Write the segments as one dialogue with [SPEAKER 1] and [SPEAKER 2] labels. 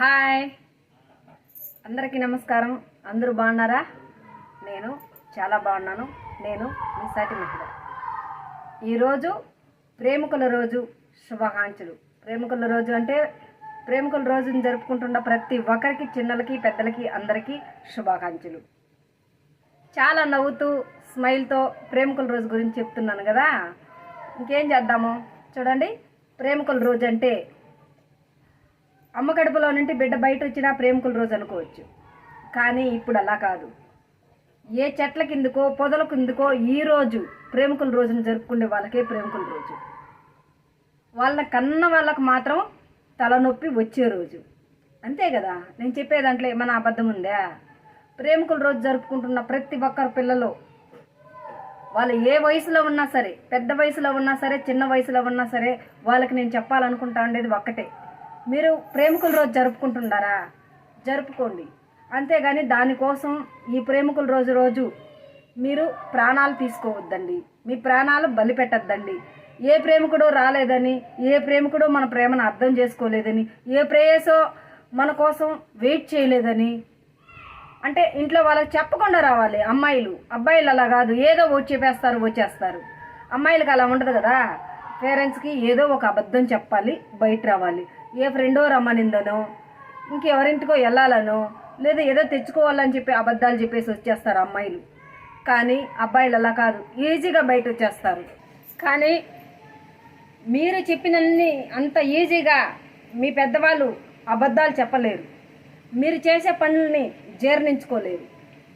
[SPEAKER 1] Hi. అందరికీ నమస్కారం. అందరూ బాగున్నారా? నేను చాలా బాగున్నాను. నేను మీ సాటి మహిళ ఈరోజు ప్రేమికుల రోజు శుభాకాంక్షలు. ప్రేమికుల రోజు అంటే ప్రేమికుల రోజును జరుపుకుంటున్న ప్రతి ఒక్కరికి చిన్నలకి పెద్దలకి అందరికీ శుభాకాంక్షలు. చాలా నవ్వుతూ స్మైల్తో ప్రేమికుల రోజు గురించి చెప్తున్నాను కదా. ఇంకేం చేద్దాము? చూడండి. ప్రేమికుల రోజు అంటే అమ్మ కడుపులో నుండి బిడ్డ బయట వచ్చినా ప్రేమికుల రోజు అనుకోవచ్చు. కానీ ఇప్పుడు అలా కాదు. ఏ చెట్ల కిందకో పొదల కిందకో ఈ రోజు ప్రేమికుల రోజును జరుపుకునే వాళ్ళకే ప్రేమికుల రోజు. వాళ్ళ కన్న వాళ్ళకు మాత్రం తలనొప్పి వచ్చే రోజు. అంతే కదా? నేను చెప్పే దాంట్లో ఏమైనా అబద్ధం ఉందా? ప్రేమికుల రోజు జరుపుకుంటున్న ప్రతి ఒక్కరు పిల్లలు వాళ్ళు ఏ వయసులో ఉన్నా సరే పెద్ద వయసులో ఉన్నా సరే చిన్న వయసులో ఉన్నా సరే వాళ్ళకి నేను చెప్పాలనుకుంటా ఉండేది ఒక్కటే. మీరు ప్రేమికుల రోజు జరుపుకుంటున్నారా జరుపుకోండి. అంతేగాని దానికోసం ఈ ప్రేమికుల రోజు రోజు మీరు ప్రాణాలు తీసుకోవద్దండి. మీ ప్రాణాలు బలి పెట్టద్దండి. ఏ ప్రేమికుడో రాలేదని ఏ ప్రేమికుడో మన ప్రేమను అర్థం చేసుకోలేదని ఏ ప్రేయసో మన కోసం వెయిట్ చేయలేదని అంటే ఇంట్లో వాళ్ళకి చెప్పకుండా రావాలి. అమ్మాయిలు అబ్బాయిలు అలా కాదు. ఏదో వచ్చేపేస్తారు వచ్చేస్తారు. అమ్మాయిలకు అలా ఉండదు కదా. పేరెంట్స్కి ఏదో ఒక అబద్ధం చెప్పాలి బయట రావాలి. ఏ ఫ్రెండో రమ్మనిందనో ఇంకెవరింటికో వెళ్ళాలనో లేదా ఏదో తెచ్చుకోవాలని చెప్పి అబద్ధాలు చెప్పేసి వచ్చేస్తారు అమ్మాయిలు. కానీ అబ్బాయిలు అలా కాదు ఈజీగా బయట వచ్చేస్తారు. కానీ మీరు చెప్పినన్ని అంత ఈజీగా మీ పెద్దవాళ్ళు అబద్ధాలు చెప్పలేరు. మీరు చేసే పనుల్ని జీర్ణించుకోలేరు.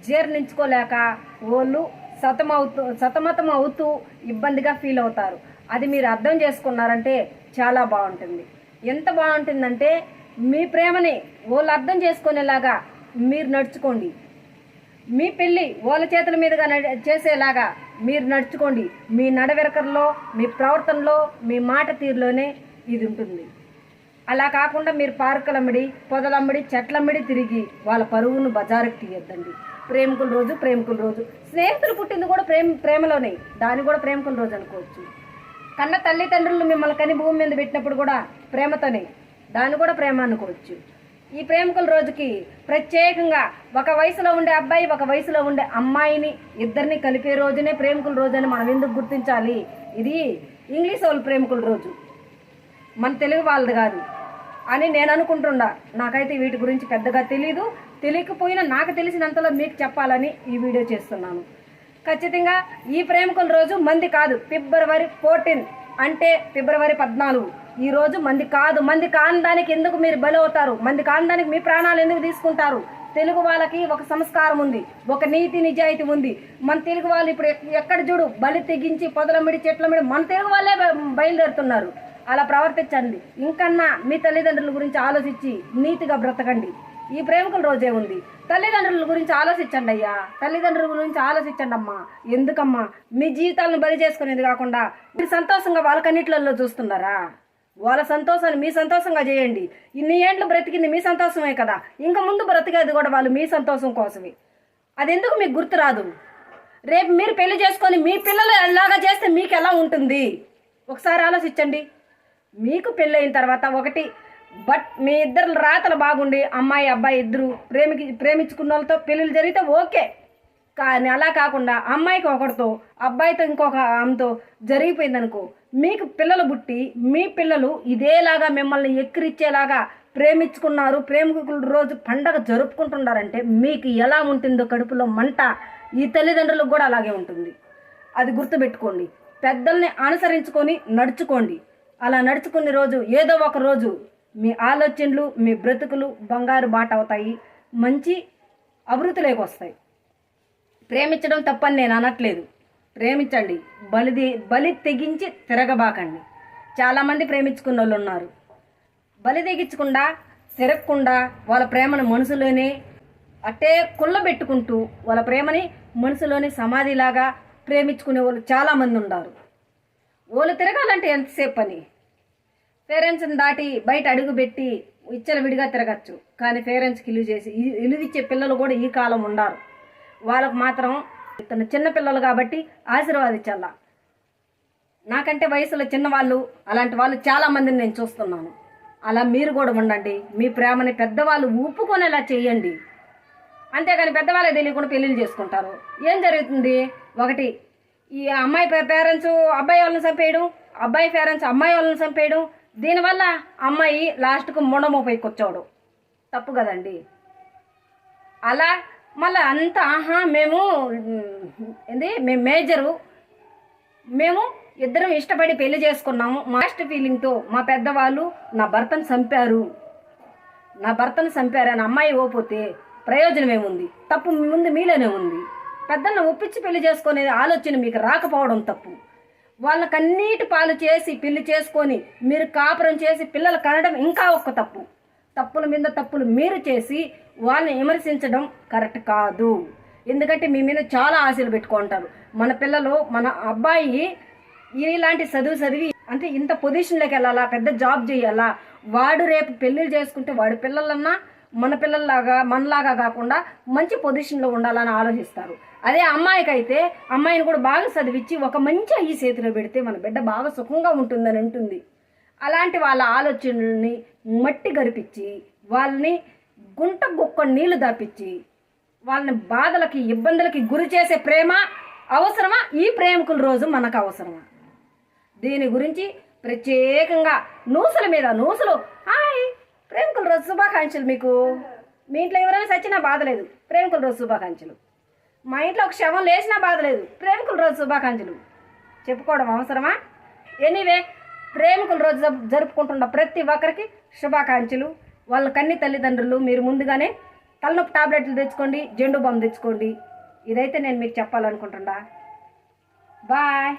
[SPEAKER 1] జీర్ణించుకోలేక వాళ్ళు సతమవుతూ సతమతం అవుతూ ఇబ్బందిగా ఫీల్ అవుతారు. అది మీరు అర్థం చేసుకున్నారంటే చాలా బాగుంటుంది. ఎంత బాగుంటుందంటే మీ ప్రేమని వాళ్ళు అర్థం చేసుకునేలాగా మీరు నడుచుకోండి. మీ పెళ్ళి వాళ్ళ చేతుల మీదుగా నడి చేసేలాగా మీరు నడుచుకోండి. మీ నడవెరకల్లో మీ ప్రవర్తనలో మీ మాట తీరులోనే ఇది ఉంటుంది. అలా కాకుండా మీరు పార్కులమ్మడి పొదలమ్మడి చెట్లమ్మడి తిరిగి వాళ్ళ పరువును బజారుకు తీయొద్దండి. ప్రేమికుల రోజు ప్రేమికుల రోజు. స్నేహితులు పుట్టింది కూడా ప్రేమ ప్రేమలోనే. దాన్ని కూడా ప్రేమికుల రోజు అనుకోవచ్చు. కన్న తల్లిదండ్రులు మిమ్మల్ని కని భూమి మీద పెట్టినప్పుడు కూడా ప్రేమతోనే. దాన్ని కూడా ప్రేమ అనుకోవచ్చు. ఈ ప్రేమికుల రోజుకి ప్రత్యేకంగా ఒక వయసులో ఉండే అబ్బాయి ఒక వయసులో ఉండే అమ్మాయిని ఇద్దరిని కలిపే రోజునే ప్రేమికుల రోజు అని మనం ఎందుకు గుర్తించాలి? ఇది ఇంగ్లీష్ వాళ్ళ ప్రేమికుల రోజు. మన తెలుగు వాళ్ళది కాదు. అని నేను అనుకుంటున్నా. నాకైతే వీటి గురించి పెద్దగా తెలియదు తెలియకపోయినా నాకు తెలిసినంతలో మీకు చెప్పాలని ఈ వీడియో చేస్తున్నాను. ఖచ్చితంగా ఈ ప్రేమికుల రోజు మంది కాదు. ఫిబ్రవరి ఫోర్టీన్ అంటే ఫిబ్రవరి పద్నాలుగు. ఈ రోజు మంది కాదు. మంది కానడానికి ఎందుకు మీరు బలవుతారు? మంది కానడానికి మీ ప్రాణాలు ఎందుకు తీసుకుంటారు? తెలుగు వాళ్ళకి ఒక సంస్కారం ఉంది. ఒక నీతి నిజాయితీ ఉంది. మన తెలుగు వాళ్ళు ఇప్పుడు ఎక్కడ చూడు బలి తెగించి పొదలమిడి చెట్లమిడి మన తెలుగు వాళ్ళే బయలుదేరుతున్నారు. అలా ప్రవర్తించండి. ఇంకన్నా మీ తల్లిదండ్రుల గురించి ఆలోచించి నీతిగా బ్రతకండి. ఈ ప్రేమికుల రోజే ఉంది. తల్లిదండ్రుల గురించి ఆలోచించండి అయ్యా. తల్లిదండ్రుల గురించి ఆలోచించండి అమ్మా. ఎందుకమ్మా? మీ జీవితాలను బలి చేసుకునేది కాకుండా మీరు సంతోషంగా వాళ్ళకన్నిట్లలో చూస్తున్నారా? వాళ్ళ సంతోషాన్ని మీ సంతోషంగా చేయండి. ఇన్ని ఏండ్లు బ్రతికింది మీ సంతోషమే కదా. ఇంకా ముందు బ్రతికేది కూడా వాళ్ళు మీ సంతోషం కోసమే. అది ఎందుకు మీకు గుర్తు రాదు? రేపు మీరు పెళ్ళి చేసుకొని మీ పిల్లలు ఎలాగా చేస్తే మీకు ఎలా ఉంటుంది? ఒకసారి ఆలోచించండి. మీకు పెళ్ళైన తర్వాత ఒకటి బట్ మీ ఇద్దరు రాతలు బాగుండి అమ్మాయి అబ్బాయి ఇద్దరు ప్రేమికి ప్రేమించుకున్న వాళ్ళతో పెళ్ళిళ్ళు జరిగితే ఓకే. కానీ అలా కాకుండా అమ్మాయికి ఒకరితో అబ్బాయితో ఇంకొక ఆమెతో జరిగిపోయిందనుకో మీకు పిల్లలు పుట్టి మీ పిల్లలు ఇదేలాగా మిమ్మల్ని ఎక్కిరిచ్చేలాగా ప్రేమించుకున్నారు ప్రేమికుల రోజు పండగ జరుపుకుంటున్నారంటే మీకు ఎలా ఉంటుందో కడుపులో మంట ఈ తల్లిదండ్రులకు కూడా అలాగే ఉంటుంది. అది గుర్తుపెట్టుకోండి. పెద్దల్ని అనుసరించుకొని నడుచుకోండి. అలా నడుచుకునే రోజు ఏదో ఒక రోజు మీ ఆలోచనలు మీ బ్రతుకులు బంగారు బాట అవుతాయి. మంచి అభివృద్ధిలోకి వస్తాయి. ప్రేమించడం తప్పని నేను అనట్లేదు. ప్రేమించండి. బలిది బలి తెగించి తిరగబాకండి. చాలామంది ప్రేమించుకున్న వాళ్ళు ఉన్నారు. బలి తెగించకుండా తిరగకుండా వాళ్ళ ప్రేమను మనసులోనే అట్టే కుళ్ళబెట్టుకుంటూ వాళ్ళ ప్రేమని మనసులోని సమాధిలాగా ప్రేమించుకునే వాళ్ళు చాలామంది ఉన్నారు. వాళ్ళు తిరగాలంటే ఎంతసేపు పని? పేరెంట్స్ని దాటి బయట అడుగు పెట్టి విడిగా తిరగచ్చు. కానీ పేరెంట్స్కి ఇల్లు చేసి ఇ- ఇలువిచ్చే పిల్లలు కూడా ఈ కాలం ఉండారు. వాళ్ళకు మాత్రం ఇతను చిన్న పిల్లలు కాబట్టి ఆశీర్వాదించాల? నాకంటే వయసులో చిన్నవాళ్ళు అలాంటి వాళ్ళు చాలా మందిని నేను చూస్తున్నాను. అలా మీరు కూడా ఉండండి. మీ ప్రేమని పెద్దవాళ్ళు ఊపుకొనేలా చేయండి. అంతేగాని పెద్దవాళ్ళకి తెలియకుండా పెళ్ళిళ్ళు చేసుకుంటారు. ఏం జరుగుతుంది? ఒకటి ఈ అమ్మాయి పేరెంట్స్ అబ్బాయి వాళ్ళని చంపేయడం అబ్బాయి పేరెంట్స్ అమ్మాయి వాళ్ళని చంపేయడం దీనివల్ల అమ్మాయి లాస్ట్కు ముండమోపై కూర్చోవడం తప్పు కదండి. అలా మళ్ళీ అంత ఆహా మేము ఏంది మేము మేజరు. మేము ఇద్దరం ఇష్టపడి పెళ్ళి చేసుకున్నాము. మాస్ట్ ఫీలింగ్తో మా పెద్దవాళ్ళు నా భర్తను చంపారు. నా భర్తను చంపారు అని అమ్మాయి ఓపోతే ప్రయోజనం ఏముంది? తప్పు ముందు మీలోనే ఉంది. పెద్దలను ఒప్పించి పెళ్ళి చేసుకునే ఆలోచన మీకు రాకపోవడం తప్పు. వాళ్ళకన్నీటి పాలు చేసి పెళ్ళి చేసుకొని మీరు కాపురం చేసి పిల్లలు కనడం ఇంకా ఒక్క తప్పు. తప్పుల మీద తప్పులు మీరు చేసి వాళ్ళని విమర్శించడం కరెక్ట్ కాదు. ఎందుకంటే మీ మీద చాలా ఆశలు పెట్టుకుంటారు. మన పిల్లలు మన అబ్బాయి ఇలాంటి చదువు చదివి అంటే ఇంత పొజిషన్లోకి వెళ్ళాలా పెద్ద జాబ్ చేయాలా? వాడు రేపు పెళ్ళిళ్ళు చేసుకుంటే వాడి పిల్లలన్నా మన పిల్లల్లాగా మనలాగా కాకుండా మంచి పొజిషన్లో ఉండాలని ఆలోచిస్తారు. అదే అమ్మాయికైతే అమ్మాయిని కూడా బాగా చదివించి ఒక మంచి అయ్యి చేతిలో పెడితే మన బిడ్డ బాగా సుఖంగా ఉంటుందని ఉంటుంది అలాంటి వాళ్ళ ఆలోచనల్ని మట్టి గరిపించి వాళ్ళని గుంట గుక్క నీళ్ళు దాపించి వాళ్ళని బాధలకి ఇబ్బందులకి గురి చేసే ప్రేమ అవసరమా? ఈ ప్రేమికుల రోజు మనకు అవసరమా? దీని గురించి ప్రత్యేకంగా నూసల మీద నూసలు ప్రేమికుల రోజు శుభాకాంక్షలు మీకు. మీ ఇంట్లో ఎవరైనా చచ్చినా బాధ లేదు. ప్రేమికుల రోజు శుభాకాంక్షలు. మా ఇంట్లో ఒక శవం లేచినా బాధ లేదు. ప్రేమికుల రోజు శుభాకాంక్షలు. చెప్పుకోవడం అవసరమా? ఎనీవే ప్రేమికుల రోజు జరుపు- జరుపుకుంటున్న ప్రతి ఒక్కరికి శుభాకాంక్షలు. వాళ్ళ కన్ని తల్లిదండ్రులు మీరు ముందుగానే తలనొప్పి టాబ్లెట్లు తెచ్చుకోండి జెండు బాంబు తెచ్చుకోండి. ఇదైతే నేను మీకు చెప్పాలనుకుంటున్నా బాయ్.